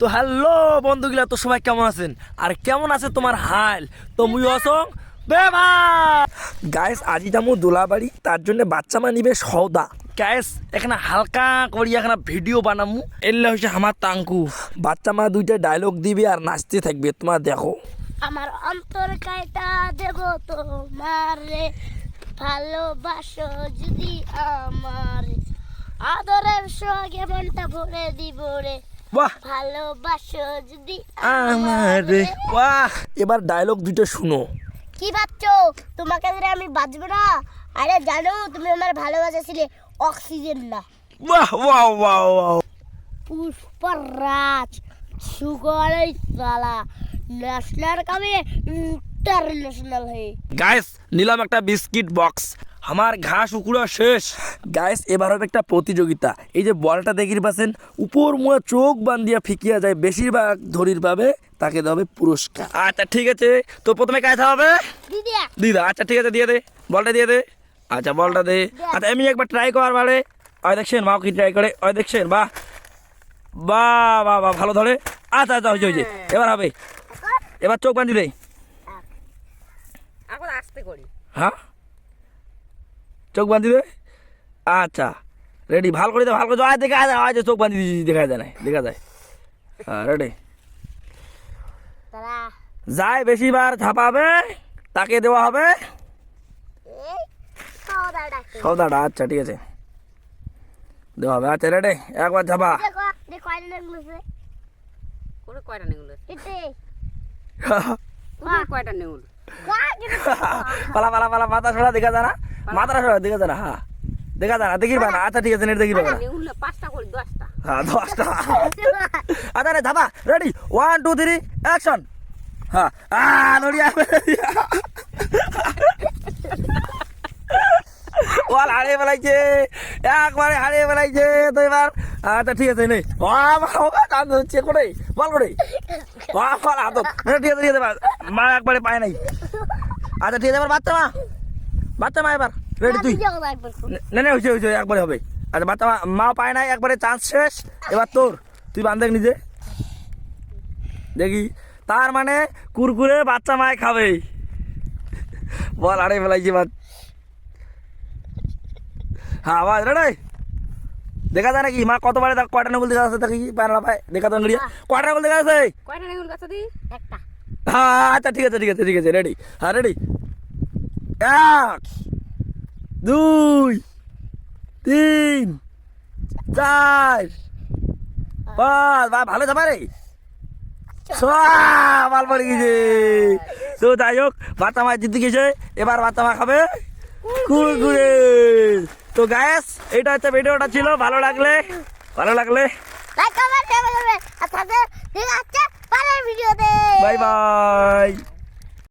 তো হ্যালো বন্ধুগুলা তো সবাই কেমন আছেন? আর কেমন আছে তোমার হাল? তো মুই অসং বেবা গাইস আজি যামু দোলাবাড়ি তার জন্য বাচ্চা মা নিবে সৌদা গ্যাস এখানে হালকা করি এখানে ভিডিও বানামু। এলে হচ্ছে আমার তাঙ্কু। বাচ্চা মা দুইটা ডায়লগ দিবে আর নাচতে থাকবে তোমার দেখো। আমার অন্তর কাইটা দেব তোমারে ভালোবাসো যদি আমার। আদরের সঙ্গে মনটা ভরে দিব রে। বাহ। ভালোবাসো যদি আমার বাহ। এবার ডায়লগ দুইটা শুনো। কি ভাবছ? তোমাকে ধরে আমি বাঁচবো না? আরে জানো তুমি আমার ভালোবাসা অক্সিজেন না। বাহ বাহ বাহ বাহ। পুষ্পরাজ সুগলাই সালা ন্যাশনাল কামে ইন্টারন্যাশনাল হয়ে। গাইস নিলাম একটা বিস্কিট বক্স আমার ঘাস উকুড়া শেষ। গাইস এবার হবে একটা প্রতিযোগিতা। এই যে বলটা দেখির পাচ্ছেন উপর মুয়া চোখ বান্ধিয়া ফিকিয়া যায় বেশিরভাগ ধরির পাবে তাকে দেওয়া হবে পুরস্কার। আচ্ছা ঠিক আছে। তো প্রথমে কায়থা হবে? দিদা আচ্ছা ঠিক আছে দিয়ে দে। বলটা দিয়ে দে। আচ্ছা বলটা দে। আচ্ছা আমি একবার ট্রাই করার বারে ওই দেখছেন মাও কি ট্রাই করে? ওই দেখছেন বাহ। বাহ বাহ বাহ ভালো ধরে। আচ্ছা আচ্ছা হয়েছে হয়েছে। এবার হবে। এবার চোখ বান্ধি দে। এখন আসতে করি। হ্যাঁ? চোখ বান্ধি দে আচ্ছা রেডি ভালো করে দে ভালো করে দে। আয় দেখা যায় আয় যে চোখ বান্ধি দিয়েছি দেখা যায় না দেখা যায়। হ্যাঁ রেডি তারা যায় বেশিবার ঝাপাবে তাকে দেওয়া হবে। সৌদাটা আচ্ছা ঠিক আছে। দেওয়া হবে আচ্ছা রেডি একবার নেউল পালা পালা পালা মাথা সরা দেখা যায় না? মাথা সরা দেখা যায় না হ্যাঁ। দেখা যায় না দেখি পায় না। আচ্ছা ঠিক আছে নেট দেখি না। দশটা। হ্যাঁ দশটা। আচ্ছা রে Dhapa ready one two three action হ্যাঁ। আ নড়িয়া ওয়াল হারিয়ে ফেলাইছে। একবারে হারিয়ে ফেলাইছে তো এবার। আচ্ছা ঠিক আছে নেই। হচ্ছে করে বল করে বল আদর ঠিক আছে ঠিক আছে মা একবারে পায় নাই। আচ্ছা ঠিক আছে এবার বাচ্চা মা। বাচ্চা মা এবার রেডি তুই? না না হয়েছে হয়েছে একবারে হবে। আচ্ছা বাচ্চা মা পায় নাই একবারে চান্স শেষ। এবার তোর তুই বান্ধে নিজে। দেখি তার মানে কুরকুরে বাচ্চা মায় খাবে। বল আরে ফেলাইছি বাদ হ্যাঁ আওয়াজ রে দেখা যায় নাকি? মা কতবারে দেখ কয়টা নেগুল দেখা যাচ্ছে দেখি পায় না পায়। দেখা তো নড়িয়া কয়টা নেগুল দেখা যাচ্ছে কয়টা নেউল গাছ দি একটা। হ্যাঁ আচ্ছা ঠিক আছে ঠিক আছে ঠিক আছে রেডি হ্যাঁ রেডি এক দুই তিন চার পাঁচ। বা ভালো যাবা রে। মাল পড়ে গেছে। তো যাই হোক বাচ্চা মা জিতে গেছে এবার বাচ্চা মা খাবে। কুরকুরে তো গ্যাস এটা হচ্ছে ভিডিওটা ছিল। ভালো লাগলে ভালো লাগলে বাই বাই